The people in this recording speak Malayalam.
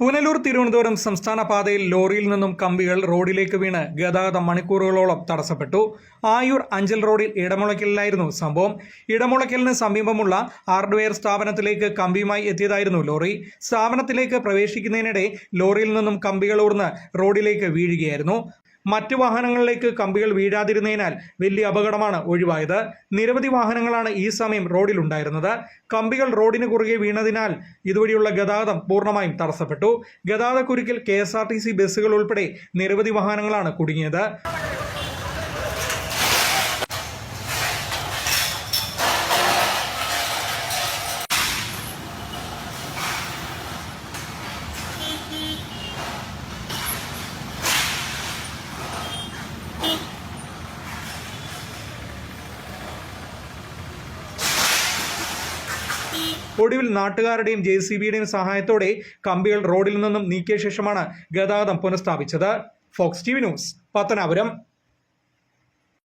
പുനലൂർ തിരുവനന്തപുരം സംസ്ഥാന പാതയിൽ ലോറിയിൽ നിന്നും കമ്പികൾ റോഡിലേക്ക് വീണ് ഗതാഗതം മണിക്കൂറുകളോളം തടസ്സപ്പെട്ടു. ആയൂർ അഞ്ചൽ റോഡിൽ ഇടമുളയ്ക്കലിലായിരുന്നു സംഭവം. ഇടമുളയ്ക്കലിന് സമീപമുള്ള ഹാർഡ്വെയർ സ്ഥാപനത്തിലേക്ക് കമ്പിയുമായി എത്തിയതായിരുന്നു ലോറി. സ്ഥാപനത്തിലേക്ക് പ്രവേശിക്കുന്നതിനിടെ ലോറിയിൽ നിന്നും കമ്പികൾ ഊർന്ന് റോഡിലേക്ക് വീഴുകയായിരുന്നു. മറ്റു വാഹനങ്ങളിലേക്ക് കമ്പികൾ വീഴാതിരുന്നതിനാൽ വലിയ അപകടമാണ് ഒഴിവായത്. നിരവധി വാഹനങ്ങളാണ് ഈ സമയം റോഡിലുണ്ടായിരുന്നത്. കമ്പികൾ റോഡിന് കുറുകെ വീണതിനാൽ ഇതുവഴിയുള്ള ഗതാഗതം പൂർണമായും തടസ്സപ്പെട്ടു. ഗതാഗതക്കുരുക്കിൽ K S R T C ബസ്സുകൾ ഉൾപ്പെടെ നിരവധി വാഹനങ്ങളാണ് കുടുങ്ങിയത്. ഒടുവിൽ നാട്ടുകാരുടെയും ജെ സി ബിയുടെയും സഹായത്തോടെ കമ്പികൾ റോഡിൽ നിന്നും നീക്കിയ ശേഷമാണ് ഗതാഗതം പുനഃസ്ഥാപിച്ചത്. Fox T V News Pathanapuram.